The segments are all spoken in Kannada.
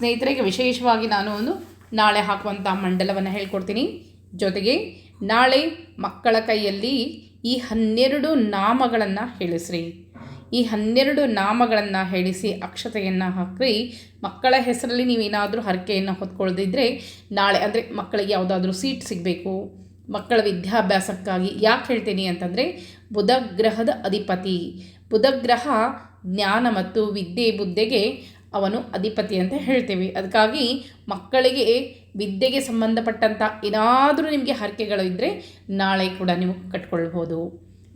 ಸ್ನೇಹಿತರಿಗೆ ವಿಶೇಷವಾಗಿ ನಾನು ಒಂದು ನಾಳೆ ಹಾಕುವಂಥ ಮಂಡಲವನ್ನು ಹೇಳ್ಕೊಡ್ತೀನಿ. ಜೊತೆಗೆ ನಾಳೆ ಮಕ್ಕಳ ಕೈಯಲ್ಲಿ ಈ ಹನ್ನೆರಡು ನಾಮಗಳನ್ನು ಹೇಳಿಸ್ರಿ. ಈ ಹನ್ನೆರಡು ನಾಮಗಳನ್ನು ಹೇಳಿಸಿ ಅಕ್ಷತೆಯನ್ನು ಹಾಕ್ರಿ. ಮಕ್ಕಳ ಹೆಸರಲ್ಲಿ ನೀವೇನಾದರೂ ಹರಕೆಯನ್ನು ಹೊತ್ಕೊಳ್ದಿದ್ರೆ ನಾಳೆ ಅಂದರೆ ಮಕ್ಕಳಿಗೆ ಯಾವುದಾದ್ರೂ ಸೀಟ್ ಸಿಗಬೇಕು. ಮಕ್ಕಳ ವಿದ್ಯಾಭ್ಯಾಸಕ್ಕಾಗಿ ಯಾಕೆ ಹೇಳ್ತೀನಿ ಅಂತಂದರೆ ಬುಧಗ್ರಹದ ಅಧಿಪತಿ. ಬುಧಗ್ರಹ ಜ್ಞಾನ ಮತ್ತು ವಿದ್ಯೆ ಬುದ್ಧಿಗೆ ಅವನು ಅಧಿಪತಿ ಅಂತ ಹೇಳ್ತೀವಿ. ಅದಕ್ಕಾಗಿ ಮಕ್ಕಳಿಗೆ ವಿದ್ಯೆಗೆ ಸಂಬಂಧಪಟ್ಟಂಥ ಏನಾದರೂ ನಿಮಗೆ ಹರಕೆಗಳು ಇದ್ದರೆ ನಾಳೆ ಕೂಡ ನೀವು ಕಟ್ಕೊಳ್ಬೋದು.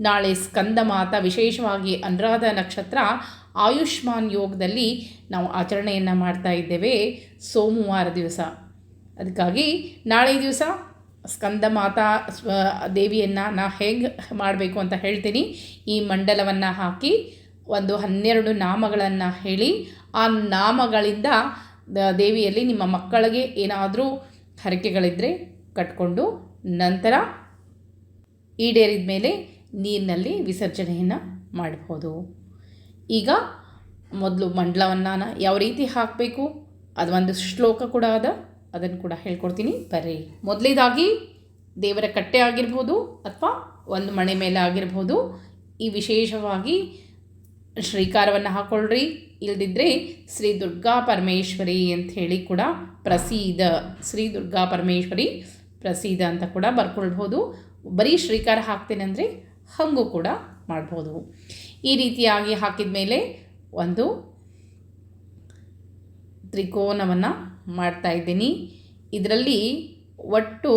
ನಾಳೆ ಸ್ಕಂದ ಮಾತ ವಿಶೇಷವಾಗಿ ಅನುರಾಧ ನಕ್ಷತ್ರ ಆಯುಷ್ಮಾನ್ ಯೋಗದಲ್ಲಿ ನಾವು ಆಚರಣೆಯನ್ನು ಮಾಡ್ತಾ ಇದ್ದೇವೆ ಸೋಮವಾರ ದಿವಸ. ಅದಕ್ಕಾಗಿ ನಾಳೆ ದಿವಸ ಸ್ಕಂದ ಮಾತಾ ಸ್ವ ದೇವಿಯನ್ನು ನಾ ಹೇಗೆ ಮಾಡಬೇಕು ಅಂತ ಹೇಳ್ತೀನಿ. ಈ ಮಂಡಲವನ್ನು ಹಾಕಿ ಒಂದು ಹನ್ನೆರಡು ನಾಮಗಳನ್ನು ಹೇಳಿ ಆ ನಾಮಗಳಿಂದ ದೇವಿಯಲ್ಲಿ ನಿಮ್ಮ ಮಕ್ಕಳಿಗೆ ಏನಾದರೂ ಹರಕೆಗಳಿದ್ದರೆ ಕಟ್ಕೊಂಡು ನಂತರ ಈಡೇರಿದ ಮೇಲೆ ನೀರಿನಲ್ಲಿ ವಿಸರ್ಜನೆಯನ್ನು ಮಾಡ್ಬೋದು. ಈಗ ಮೊದಲು ಮಂಡಲವನ್ನು ಯಾವ ರೀತಿ ಹಾಕಬೇಕು? ಅದು ಒಂದು ಶ್ಲೋಕ ಕೂಡ ಅದ. ಅದನ್ನು ಕೂಡ ಹೇಳ್ಕೊಡ್ತೀನಿ. ಬರ್ರಿ. ಮೊದಲೇದಾಗಿ ದೇವರ ಕಟ್ಟೆ ಆಗಿರ್ಬೋದು ಅಥವಾ ಒಂದು ಮಣೆ ಮೇಲೆ ಆಗಿರ್ಬೋದು. ಈ ವಿಶೇಷವಾಗಿ ಶ್ರೀಕಾರವನ್ನು ಹಾಕ್ಕೊಳ್ಳ್ರಿ ಇಲ್ದಿದ್ರೆ ಶ್ರೀ ದುರ್ಗಾ ಪರಮೇಶ್ವರಿ ಅಂತ ಹೇಳಿ ಕೂಡ ಪ್ರಸೀದ ಶ್ರೀ ದುರ್ಗಾ ಪರಮೇಶ್ವರಿ ಪ್ರಸೀದ ಅಂತ ಕೂಡ ಬರ್ಕೊಳ್ಬೋದು ಬರೀ ಶ್ರೀಕಾರ ಹಾಕ್ತೇನೆ ಅಂದರೆ ಹಾಗೂ ಕೂಡ ಮಾಡ್ಬೋದು. ಈ ರೀತಿಯಾಗಿ ಹಾಕಿದ ಮೇಲೆ ಒಂದು ತ್ರಿಕೋನವನ್ನು ಮಾಡ್ತಾ ಇದ್ದೀನಿ. ಇದರಲ್ಲಿ ಒಟ್ಟು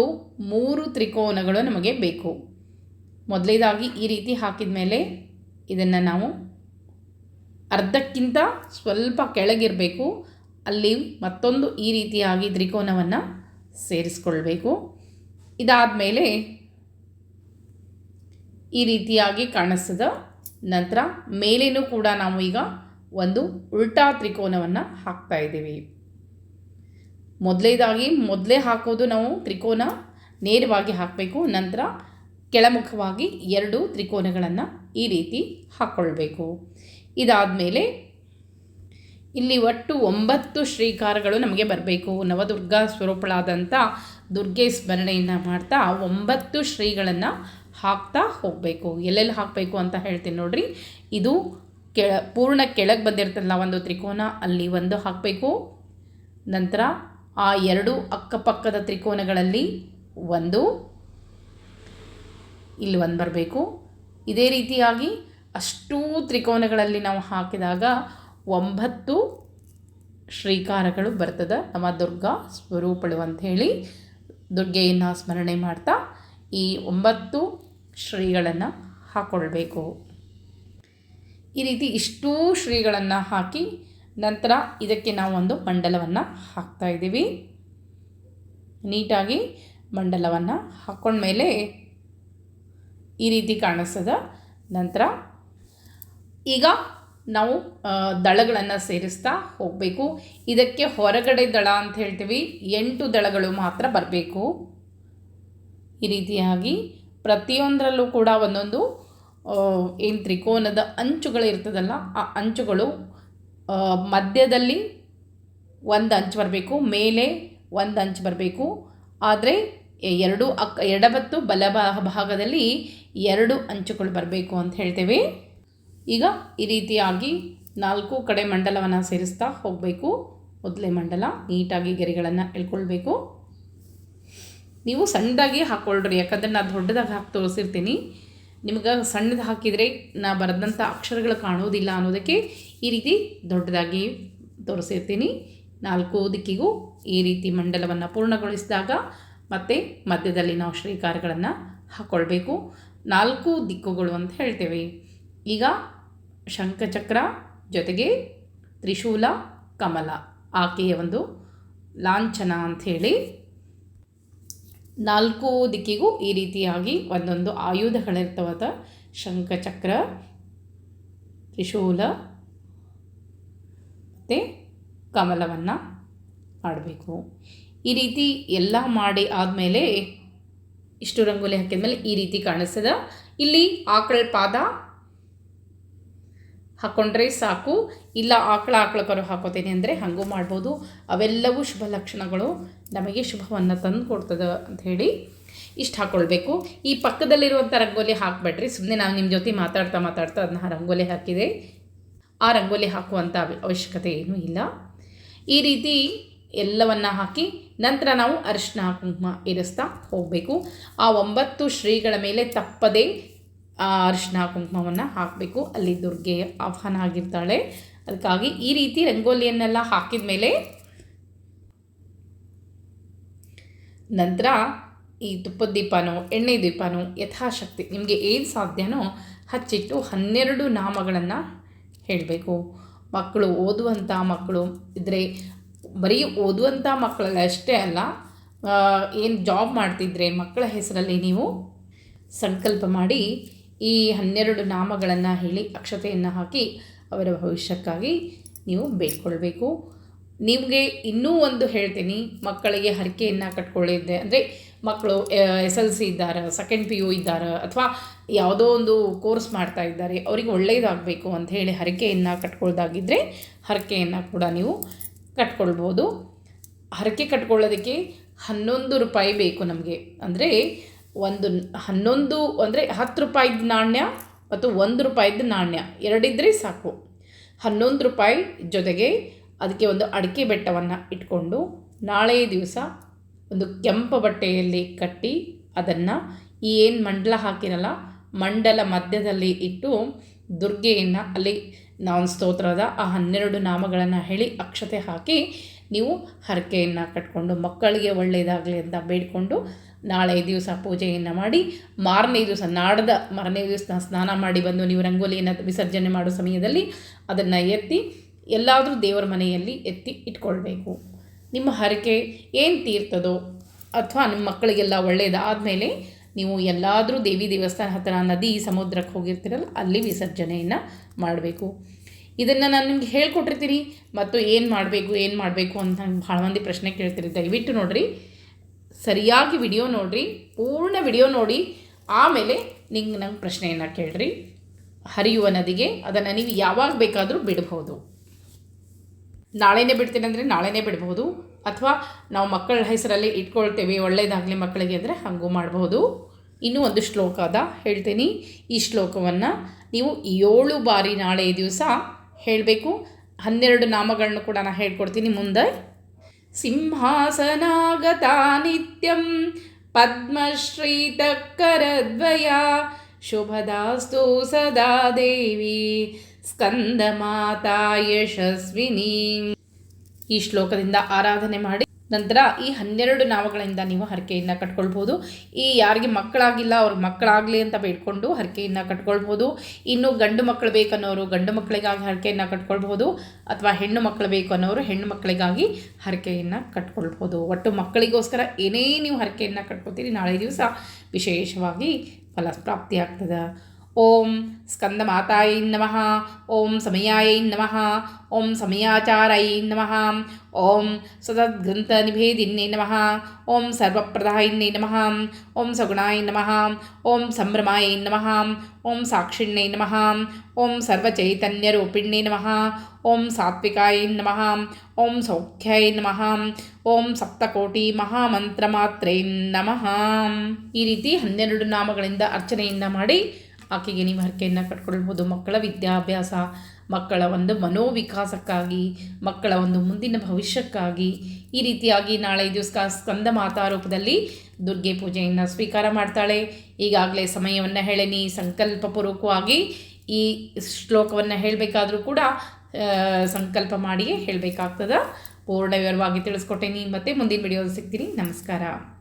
ಮೂರು ತ್ರಿಕೋನಗಳು ನಮಗೆ ಬೇಕು. ಮೊದಲೇದಾಗಿ ಈ ರೀತಿ ಹಾಕಿದ ಮೇಲೆ ಇದನ್ನು ನಾವು ಅರ್ಧಕ್ಕಿಂತ ಸ್ವಲ್ಪ ಕೆಳಗಿರಬೇಕು. ಅಲ್ಲಿ ಮತ್ತೊಂದು ಈ ರೀತಿಯಾಗಿ ತ್ರಿಕೋನವನ್ನು ಸೇರಿಸ್ಕೊಳ್ಬೇಕು. ಇದಾದ ಮೇಲೆ ಈ ರೀತಿಯಾಗಿ ಕಾಣಿಸ್ತದ ನಂತರ ಮೇಲೇನೂ ಕೂಡ ನಾವು ಈಗ ಒಂದು ಉಲ್ಟಾ ತ್ರಿಕೋನವನ್ನು ಹಾಕ್ತಾ ಇದ್ದೀವಿ. ಮೊದಲೇದಾಗಿ ಮೊದಲೇ ಹಾಕೋದು ನಾವು ತ್ರಿಕೋನ ನೇರವಾಗಿ ಹಾಕಬೇಕು. ನಂತರ ಕೆಳಮುಖವಾಗಿ ಎರಡು ತ್ರಿಕೋನಗಳನ್ನು ಈ ರೀತಿ ಹಾಕ್ಕೊಳ್ಬೇಕು ಇದಾದಮೇಲೆ ಇಲ್ಲಿ ಒಟ್ಟು ಒಂಬತ್ತು ಶ್ರೀಕಾರಗಳು ನಮಗೆ ಬರಬೇಕು. ನವದುರ್ಗಾ ಸ್ವರೂಪಳಾದಂಥ ದುರ್ಗೆ ಸ್ಮರಣೆಯನ್ನು ಮಾಡ್ತಾ ಒಂಬತ್ತು ಶ್ರೀಗಳನ್ನು ಹಾಕ್ತಾ ಹೋಗಬೇಕು. ಎಲ್ಲೆಲ್ಲಿ ಹಾಕಬೇಕು ಅಂತ ಹೇಳ್ತೀನಿ ನೋಡ್ರಿ. ಇದು ಕೆಳ, ಪೂರ್ಣ ಕೆಳಗೆ ಬಂದಿರ್ತಲ್ಲ ಒಂದು ತ್ರಿಕೋನ, ಅಲ್ಲಿ ಒಂದು ಹಾಕಬೇಕು. ನಂತರ ಆ ಎರಡು ಅಕ್ಕಪಕ್ಕದ ತ್ರಿಕೋನಗಳಲ್ಲಿ ಒಂದು, ಇಲ್ಲಿ ಒಂದು ಬರಬೇಕು. ಇದೇ ರೀತಿಯಾಗಿ ಅಷ್ಟೂ ತ್ರಿಕೋನಗಳಲ್ಲಿ ನಾವು ಹಾಕಿದಾಗ ಒಂಬತ್ತು ಶ್ರೀಕಾರಗಳು ಬರ್ತದೆ. ನಮ್ಮ ದುರ್ಗಾ ಸ್ವರೂಪಳು ಅಂಥೇಳಿ ದುರ್ಗೆಯನ್ನು ಸ್ಮರಣೆ ಮಾಡ್ತಾ ಈ ಒಂಬತ್ತು ಶ್ರೀಗಳನ್ನು ಹಾಕ್ಕೊಳ್ಬೇಕು ಈ ರೀತಿ ಇಷ್ಟೂ ಶ್ರೀಗಳನ್ನು ಹಾಕಿ ನಂತರ ಇದಕ್ಕೆ ನಾವು ಒಂದು ಮಂಡಲವನ್ನು ಹಾಕ್ತಾ ಇದ್ದೀವಿ. ನೀಟಾಗಿ ಮಂಡಲವನ್ನು ಹಾಕ್ಕೊಂಡ್ಮೇಲೆ ಈ ರೀತಿ ಕಾಣಿಸ್ತದ. ನಂತರ ಈಗ ನಾವು ದಳಗಳನ್ನು ಸೇರಿಸ್ತಾ ಹೋಗಬೇಕು. ಇದಕ್ಕೆ ಹೊರಗಡೆ ದಳ ಅಂತ ಹೇಳ್ತೀವಿ. ಎಂಟು ದಳಗಳು ಮಾತ್ರ ಬರಬೇಕು. ಈ ರೀತಿಯಾಗಿ ಪ್ರತಿಯೊಂದರಲ್ಲೂ ಕೂಡ ಒಂದೊಂದು ಏನು ತ್ರಿಕೋನದ ಅಂಚುಗಳು ಇರ್ತದಲ್ಲ, ಆ ಅಂಚುಗಳು ಮಧ್ಯದಲ್ಲಿ ಒಂದು ಅಂಚು ಬರಬೇಕು, ಮೇಲೆ ಒಂದು ಅಂಚು ಬರಬೇಕು. ಆದರೆ ಎರಡು ಅಕ್ಕ ಎಡಬತ್ತು ಬಲ ಭಾಗದಲ್ಲಿ ಎರಡು ಅಂಚುಗಳು ಬರಬೇಕು ಅಂತ ಹೇಳ್ತೇವೆ. ಈಗ ಈ ರೀತಿಯಾಗಿ ನಾಲ್ಕು ಕಡೆ ಮಂಡಲವನ್ನು ಸೇರಿಸ್ತಾ ಹೋಗಬೇಕು. ಮೊದಲೇ ಮಂಡಲ, ನೀಟಾಗಿ ಗೆರೆಗಳನ್ನು ಎಳ್ಕೊಳ್ಬೇಕು. ನೀವು ಸಣ್ಣದಾಗಿ ಹಾಕ್ಕೊಳ್ರಿ ಯಾಕಂದರೆ ನಾನು ದೊಡ್ಡದಾಗಿ ಹಾಕಿ ತೋರಿಸಿರ್ತೀನಿ. ನಿಮ್ಗೆ ಸಣ್ಣದು ಹಾಕಿದರೆ ನಾ ಬರೆದಂಥ ಅಕ್ಷರಗಳು ಕಾಣೋದಿಲ್ಲ ಅನ್ನೋದಕ್ಕೆ ಈ ರೀತಿ ದೊಡ್ಡದಾಗಿ ತೋರಿಸಿರ್ತೀನಿ. ನಾಲ್ಕು ದಿಕ್ಕಿಗೂ ಈ ರೀತಿ ಮಂಡಲವನ್ನು ಪೂರ್ಣಗೊಳಿಸಿದಾಗ ಮತ್ತು ಮಧ್ಯದಲ್ಲಿ ನಾವು ಶ್ರೀಕಾರಗಳನ್ನು ಹಾಕ್ಕೊಳ್ಬೇಕು ನಾಲ್ಕು ದಿಕ್ಕುಗಳು ಅಂತ ಹೇಳ್ತೇವೆ. ಈಗ ಶಂಖಚಕ್ರ ಜೊತೆಗೆ ತ್ರಿಶೂಲ, ಕಮಲ. ಆಕೆಯ ಒಂದು ಲಾಂಛನ ಅಂಥೇಳಿ ನಾಲ್ಕು ದಿಕ್ಕಿಗೂ ಈ ರೀತಿಯಾಗಿ ಒಂದೊಂದು ಆಯುಧಗಳಿರ್ತವಾದ ಶಂಖಚಕ್ರ, ತ್ರಿಶೂಲ ಮತ್ತು ಕಮಲವನ್ನು ಮಾಡಬೇಕು. ಈ ರೀತಿ ಎಲ್ಲ ಮಾಡಿ ಆದಮೇಲೆ ಇಷ್ಟು ರಂಗೋಲಿ ಹಾಕಿದ್ಮೇಲೆ ಈ ರೀತಿ ಕಾಣಿಸ್ತದ. ಇಲ್ಲಿ ಆಕಳ ಪಾದ ಹಾಕ್ಕೊಂಡ್ರೆ ಸಾಕು. ಇಲ್ಲ ಆಕಳ ಆಕಳ ಕರು ಹಾಕೋತೀನಿ ಅಂದರೆ ಹಾಗೂ ಮಾಡ್ಬೋದು. ಅವೆಲ್ಲವೂ ಶುಭ ಲಕ್ಷಣಗಳು. ನಮಗೆ ಶುಭವನ್ನು ತಂದು ಕೊಡ್ತದೆ ಹೇಳಿ ಇಷ್ಟು ಹಾಕ್ಕೊಳ್ಬೇಕು ಈ ಪಕ್ಕದಲ್ಲಿರುವಂಥ ರಂಗೋಲಿ ಹಾಕಬೇಡ್ರಿ. ಸುಮ್ಮನೆ ನಾವು ನಿಮ್ಮ ಜೊತೆ ಮಾತಾಡ್ತಾ ಮಾತಾಡ್ತಾ ಅದನ್ನ ರಂಗೋಲಿ ಹಾಕಿದೆ. ಆ ರಂಗೋಲಿ ಹಾಕುವಂಥ ಅವ- ಅವಶ್ಯಕತೆ ಏನೂ ಇಲ್ಲ. ಈ ರೀತಿ ಎಲ್ಲವನ್ನು ಹಾಕಿ ನಂತರ ನಾವು ಅರಿಶಿನ ಕುಂಕುಮ, ಇರಿಸ್ತಾ ಹೋಗಬೇಕು. ಆ ಒಂಬತ್ತು ಶ್ರೀಗಳ ಮೇಲೆ ತಪ್ಪದೇ ಅರಿಶಿನ ಕುಂಕುಮವನ್ನು ಹಾಕಬೇಕು. ಅಲ್ಲಿ ದುರ್ಗೆ ಆಹ್ವಾನ ಆಗಿರ್ತಾಳೆ. ಅದಕ್ಕಾಗಿ ಈ ರೀತಿ ರಂಗೋಲಿಯನ್ನೆಲ್ಲ ಹಾಕಿದ ಮೇಲೆ ನಂತರ ಈ ತುಪ್ಪದ ದೀಪನೋ, ಎಣ್ಣೆ ದೀಪನೋ, ಯಥಾಶಕ್ತಿ ನಿಮಗೆ ಏನು ಸಾಧ್ಯನೋ ಹಚ್ಚಿಟ್ಟು ಹನ್ನೆರಡು ನಾಮಗಳನ್ನು ಹೇಳಬೇಕು. ಮಕ್ಕಳು ಓದುವಂಥ ಮಕ್ಕಳು ಇದ್ದರೆ ಬರೀ ಓದುವಂಥ ಮಕ್ಕಳಲ್ಲ, ಅಷ್ಟೇ ಅಲ್ಲ ಏನು ಜಾಬ್ ಮಾಡ್ತಿದ್ರೆ ಮಕ್ಕಳ ಹೆಸರಲ್ಲಿ ನೀವು ಸಂಕಲ್ಪ ಮಾಡಿ ಈ ಹನ್ನೆರಡು ನಾಮಗಳನ್ನು ಹೇಳಿ ಅಕ್ಷತೆಯನ್ನು ಹಾಕಿ ಅವರ ಭವಿಷ್ಯಕ್ಕಾಗಿ ನೀವು ಬೇಡ್ಕೊಳ್ಬೇಕು. ನಿಮಗೆ ಇನ್ನೂ ಒಂದು ಹೇಳ್ತೀನಿ, ಮಕ್ಕಳಿಗೆ ಹರಕೆಯನ್ನು ಕಟ್ಕೊಳ್ಳಿದ್ದೆ ಅಂದರೆ ಮಕ್ಕಳು ಎಸ್ ಎಲ್ ಸಿ ಇದ್ದಾರೆ ಸೆಕೆಂಡ್ ಪಿ ಯು ಇದ್ದಾರೆ, ಅಥವಾ ಯಾವುದೋ ಒಂದು ಕೋರ್ಸ್ ಮಾಡ್ತಾ ಇದ್ದಾರೆ, ಅವರಿಗೆ ಒಳ್ಳೆಯದಾಗಬೇಕು ಅಂತ ಹೇಳಿ ಹರಕೆಯನ್ನು ಕಟ್ಕೊಳ್ದಾಗಿದ್ದರೆ ಹರಕೆಯನ್ನು ಕೂಡ ನೀವು ಕಟ್ಕೊಳ್ಬೋದು. ಹರಕೆ ಕಟ್ಕೊಳ್ಳೋದಕ್ಕೆ ಹನ್ನೊಂದು ರೂಪಾಯಿ ಬೇಕು ನಮಗೆ. ಅಂದರೆ ಒಂದು ಹನ್ನೊಂದು ಅಂದರೆ ಹತ್ತು ರೂಪಾಯಿದ ನಾಣ್ಯ ಮತ್ತು ಒಂದು ರೂಪಾಯಿದ ನಾಣ್ಯ. ಎರಡಿದ್ದರೆ ಸಾಕು. ಹನ್ನೊಂದು ರೂಪಾಯಿ ಜೊತೆಗೆ ಅದಕ್ಕೆ ಒಂದು ಅಡಿಕೆ ಬೆಟ್ಟವನ್ನು ಇಟ್ಕೊಂಡು ನಾಳೆ ದಿವಸ ಒಂದು ಕೆಂಪು ಬಟ್ಟೆಯಲ್ಲಿ ಕಟ್ಟಿ ಅದನ್ನು ಈ ಏನು ಮಂಡಲ ಹಾಕಿರಲ್ಲ, ಮಂಡಲ ಮಧ್ಯದಲ್ಲಿ ಇಟ್ಟು ದುರ್ಗೆಯನ್ನು ಅಲ್ಲಿ ನಾವು ಸ್ತೋತ್ರದ ಆ ಹನ್ನೆರಡು ನಾಮಗಳನ್ನು ಹೇಳಿ ಅಕ್ಷತೆ ಹಾಕಿ ನೀವು ಹರಕೆಯನ್ನು ಕಟ್ಕೊಂಡು ಮಕ್ಕಳಿಗೆ ಒಳ್ಳೆಯದಾಗಲಿ ಅಂತ ಬೇಡಿಕೊಂಡು ನಾಳೆ ದಿವಸ ಪೂಜೆಯನ್ನು ಮಾಡಿ ಮಾರನೇ ದಿವಸ ನಾಡ್ದ ಮಾರನೇ ದಿವಸ ಸ್ನಾನ ಮಾಡಿ ಬಂದು ನೀವು ರಂಗೋಲಿಯನ್ನು ವಿಸರ್ಜನೆ ಮಾಡೋ ಸಮಯದಲ್ಲಿ ಅದನ್ನು ಎತ್ತಿ ಎಲ್ಲಾದರೂ ದೇವರ ಮನೆಯಲ್ಲಿ ಎತ್ತಿ ಇಟ್ಕೊಳ್ಬೇಕು. ನಿಮ್ಮ ಹರಕೆ ಏನು ತೀರ್ತದೋ ಅಥವಾ ನಿಮ್ಮ ಮಕ್ಕಳಿಗೆಲ್ಲ ಒಳ್ಳೆಯದಾದ ಮೇಲೆ ನೀವು ಎಲ್ಲಾದರೂ ದೇವಿ ದೇವಸ್ಥಾನ ಹತ್ತಿರ ನದಿ ಸಮುದ್ರಕ್ಕೆ ಹೋಗಿರ್ತೀರಲ್ಲ, ಅಲ್ಲಿ ವಿಸರ್ಜನೆಯನ್ನು ಮಾಡಬೇಕು. ಇದನ್ನು ನಾನು ನಿಮ್ಗೆ ಹೇಳ್ಕೊಟ್ಟಿರ್ತೀನಿ. ಮತ್ತು ಏನು ಮಾಡಬೇಕು ಏನು ಮಾಡಬೇಕು ಅಂತ ಭಾಳ ಮಂದಿ ಪ್ರಶ್ನೆ ಕೇಳ್ತೀರಿ ದಯವಿಟ್ಟು ನೋಡಿರಿ. ಸರಿಯಾಗಿ ವಿಡಿಯೋ ನೋಡಿರಿ, ಪೂರ್ಣ ವಿಡಿಯೋ ನೋಡಿ, ಆಮೇಲೆ ನಿಂಗೆ ನಂಗೆ ಪ್ರಶ್ನೆಯನ್ನು ಕೇಳ್ರಿ. ಹರಿಯುವ ನದಿಗೆ, ಅದನ್ನು ನೀವು ಯಾವಾಗ ಬೇಕಾದರೂ ಬಿಡ್ಬೋದು. ನಾಳೆನೇ ಬಿಡ್ತೀನಿ ಅಂದರೆ ನಾಳೆನೇ ಬಿಡ್ಬೋದು. ಅಥವಾ ನಾವು ಮಕ್ಕಳ ಹೆಸರಲ್ಲಿ ಇಟ್ಕೊಳ್ತೇವೆ ಒಳ್ಳೆಯದಾಗಲಿ ಮಕ್ಕಳಿಗೆ ಅಂದರೆ ಹಾಗೂ ಮಾಡಬಹುದು ಇನ್ನೂ ಒಂದು ಶ್ಲೋಕ ಅದ, ಹೇಳ್ತೀನಿ. ಈ ಶ್ಲೋಕವನ್ನು ನೀವು ಏಳು ಬಾರಿ ನಾಳೆ ದಿವಸ ಹೇಳಬೇಕು. ಹನ್ನೆರಡು ನಾಮಗಳನ್ನು ಕೂಡ ನಾನು ಹೇಳ್ಕೊಡ್ತೀನಿ ಮುಂದೆ. ಸಿಂಹಾಸನಾಗತ ನಿತ್ಯಂ ಪದ್ಮಶ್ರೀತಕ್ಕರದ್ವಯ ಶುಭದಾಸ್ತು ಸದಾ ದೇವಿ ಸ್ಕಂದಮಾತಾ ಯಶಸ್ವಿನಿ. ಈ ಶ್ಲೋಕದಿಂದ ಆರಾಧನೆ ಮಾಡಿ ನಂತರ ಈ ಹನ್ನೆರಡು ನಾಮಗಳಿಂದ ನೀವು ಹರಕೆಯನ್ನು ಕಟ್ಕೊಳ್ಬೋದು. ಈ ಯಾರಿಗೆ ಮಕ್ಕಳಾಗಿಲ್ಲ, ಅವ್ರಿಗೆ ಮಕ್ಕಳಾಗಲಿ ಅಂತ ಬೇಡ್ಕೊಂಡು ಹರಕೆಯನ್ನು ಕಟ್ಕೊಳ್ಬೋದು. ಇನ್ನು ಗಂಡು ಮಕ್ಕಳು ಬೇಕನ್ನೋರು ಗಂಡು ಮಕ್ಕಳಿಗಾಗಿ ಹರಕೆಯನ್ನು ಕಟ್ಕೊಳ್ಬೋದು. ಅಥವಾ ಹೆಣ್ಣು ಮಕ್ಕಳು ಬೇಕು ಅನ್ನೋರು ಹೆಣ್ಣು ಮಕ್ಕಳಿಗಾಗಿ ಹರಕೆಯನ್ನು ಕಟ್ಕೊಳ್ಬೋದು. ಒಟ್ಟು ಮಕ್ಕಳಿಗೋಸ್ಕರ ಏನೇ ನೀವು ಹರಕೆಯನ್ನು ಕಟ್ಕೊತೀರಿ, ನಾಳೆ ದಿವಸ ವಿಶೇಷವಾಗಿ ಫಲ ಪ್ರಾಪ್ತಿಯಾಗ್ತದೆ. ಓಂ ಸ್ಕಂದಮಾತಾಯೈ ನಮಃ ಓಂ ಸಮಯಾಯೈ ನಮಃ ಓಂ ಸಮಯಾಚಾರೈ ನಮಃ ಓಂ ಸದದ್ಗ್ರಂಥನಿಭೇದಿನ್ಯೈ ನಮಃ ಓಂ ಸರ್ವಪ್ರದಾಯಿನ್ಯೈ ನಮಃ ಓಂ ಸಗುಣಾಯ ನಮಃ ಓಂ ಸಂಭ್ರಮಾಯೈ ನಮಃ ಓಂ ಸಾಕ್ಷಿಣ್ಯೈ ನಮಃ ಓಂ ಸರ್ವಚೈತನ್ಯರೂಪಿಣ್ಯೈ ನಮಃ ಓಂ ಸಾತ್ವಿಕಾಯ ನಮಃ ಓಂ ಸೌಖ್ಯಾಯ ನಮಃ ಓಂ ಸಪ್ತಕೋಟಿ ಮಹಾಮಂತ್ರಮಾತ್ರೈ ನಮಃ ಈ ರೀತಿ ಹನ್ನೆರಡು ನಾಮಗಳಿಂದ ಅರ್ಚನೆಯಿಂದ ಮಾಡಿ ಆಕೆಗೆ ನೀವು ಹರಕೆಯನ್ನು ಕಟ್ಕೊಳ್ಬೋದು ಮಕ್ಕಳ ವಿದ್ಯಾಭ್ಯಾಸ, ಮಕ್ಕಳ ಒಂದು ಮನೋವಿಕಾಸಕ್ಕಾಗಿ, ಮಕ್ಕಳ ಒಂದು ಮುಂದಿನ ಭವಿಷ್ಯಕ್ಕಾಗಿ ಈ ರೀತಿಯಾಗಿ ನಾಳೆ ದಿವಸ ಸ್ಕಂದ ಮಾತಾ ರೂಪದಲ್ಲಿ ದುರ್ಗೆ ಪೂಜೆಯನ್ನು ಸ್ವೀಕಾರ ಮಾಡ್ತಾಳೆ. ಈಗಾಗಲೇ ಸಮಯವನ್ನು ಹೇಳೇನಿ. ಸಂಕಲ್ಪಪೂರ್ವಕವಾಗಿ ಈ ಶ್ಲೋಕವನ್ನು ಹೇಳಬೇಕಾದ್ರೂ ಕೂಡ ಸಂಕಲ್ಪ ಮಾಡಿಯೇ ಹೇಳಬೇಕಾಗ್ತದೆ. ಪೂರ್ಣ ವಿವರವಾಗಿ ತಿಳಿಸ್ಕೊಟ್ಟೇನಿ. ಮತ್ತೆ ಮುಂದಿನ ವಿಡಿಯೋದಲ್ಲಿ ಸಿಗ್ತೀನಿ. ನಮಸ್ಕಾರ.